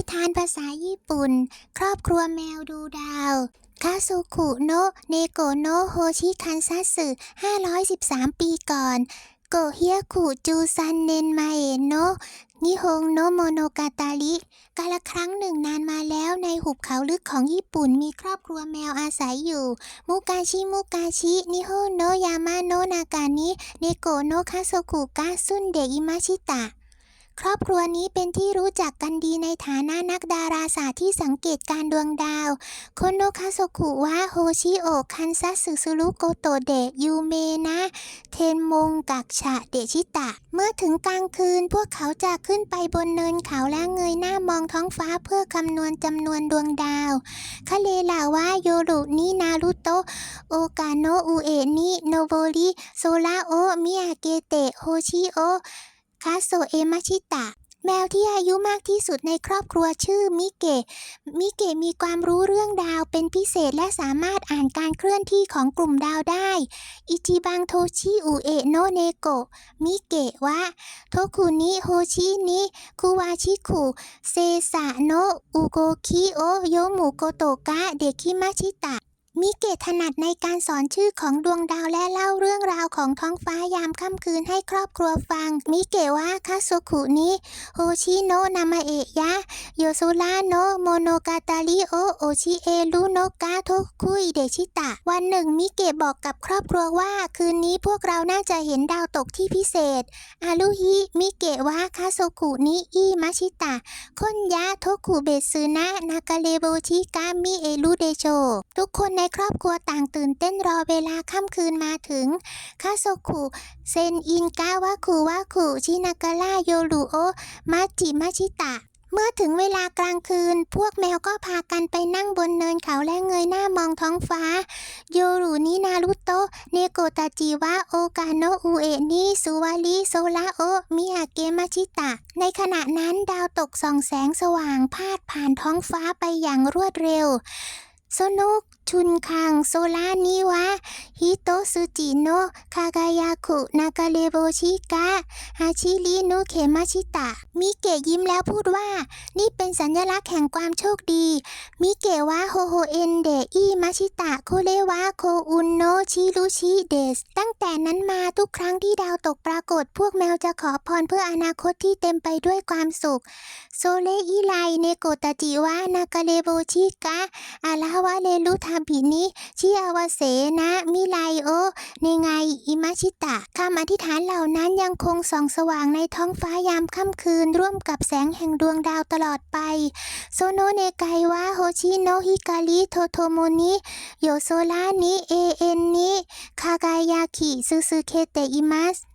นิทานภาษาญี่ปุ่น ครอบครัวแมวดูดาวคาสุคุโนะเนโกโนะโฮชิคันซัสึ 513 ปีก่อน โกเฮียคุจูซันเนนมาเอะโนะนิฮงโนโมโนกาตาริกาละครั้งหนึ่งนานมาแล้วในหุบเขาลึกของญี่ปุ่นมีครอบครัวแมวอาศัยอยู่ มุกาชิ มุกาชิ นิโฮโนยามาโนนากานิ เนโกโนคาโซคุกะซุนเดอิมาชิตะ ครอบครัวนี้เป็นที่รู้จักกันดีในฐานะนักดาราศาสตร์ที่สังเกตการดวงดาว โคโนคาโซคุวะโฮชิโอะคันซัสึซุรุโกโตเดะยูเมนะเทนมงกักฉะเดชิตะ เมื่อถึงกลางคืนพวกเขาจะขึ้นไปบนเนินเขาและเงยหน้ามองท้องฟ้าเพื่อคำนวณจำนวนดวงดาวคาเลลาวะโยรุนินารุโตะโอกาโนอุเอะนิโนโบริโซราโอมิอาเกเตะโฮชิโอะ คาโซเอมาชิตะ แมวที่อายุมากที่สุดในครอบครัวชื่อมิเกะ มิเกะมีความรู้เรื่องดาวเป็นพิเศษและสามารถอ่านการเคลื่อนที่ของกลุ่มดาวได้ อิจิบังโทชิอุเอะโนเนโกะ มิเกะวะ โทคุนิโฮชินิคุวาชิคุ เซสะโนะอุโกคิโอโยมุโกโตกะ เดคิมาชิตะ มิเกตถนัดในการสอนชื่อของดวงดาวและเล่าเรื่องราวของท้องฟ้ายามค่ำคืนให้ครอบครัวฟัง มิเกะว่าคาโซคุนิโฮชิโนะนามาเอะยะ โยโซราโนโมโนกาตาริโอโอชิเอรุโนกาโทคุยเดชิตะ วันหนึ่งมิเกะบอกกับครอบครัวว่า คืนนี้พวกเราน่าจะเห็นดาวตกที่พิเศษ อารุฮิมิเกะว่าคาโซคุนิอิมาชิตะคนยะโทคุเบซึนะนากาเลโบชิกามิเอรุเดโชทุกคนในครอบครัวต่างตื่นเต้นรอเวลาค่ำคืนมาถึงคาโซคุเซนอินกาวะคุวะคุชินากาะโยรุโอมาจิมาชิตะ เมื่อถึงเวลากลางคืน พวกแมวก็พากันไปนั่งบนเนินเขาและเงยหน้ามองท้องฟ้า โยรุนินารุโตะเนโกตาจิวะโอกาโนอุเอนิสุวาริโซลาโอมิอาเกมาชิตะ ในขณะนั้นดาวตกส่องแสงสว่างพาดผ่านท้องฟ้าไปอย่างรวดเร็วโซนุก ชุนคังโซลานิวะฮิโตสุจิโนคากายาคุนากาเลโบชิกะฮาชิรินุเคมาชิตะ มิเกะยิ้มแล้วพูดว่า นี่เป็นสัญลักษณ์แห่งความโชคดี มิเกะวะโฮโฮเอนเดอิมาชิตะโคเลวะโคอุนโนชิรุชิเดส ตั้งแต่นั้นมาทุกครั้งที่ดาวตกปรากฏพวกแมวจะขอพรเพื่ออนาคตที่เต็มไปด้วยความสุข โซเลอิไลเนโกตาจิวะนากาเลโบชิกะอาลาวะเลลุทาบินิชิอาวเสนะมิไลโอ ในไงอิมาชิตะคำอธิษฐานเหล่านั้นยังคงส่องสว่างในท้องฟ้ายามค่ำคืน ร่วมกับแสงแห่งดวงดาวตลอดไป โซโนเนไกวะโฮชิโนฮิการิโทโทโมนิโยโซรานิเอเอ็นนิคากายาคิซึซึเคเตอิมัส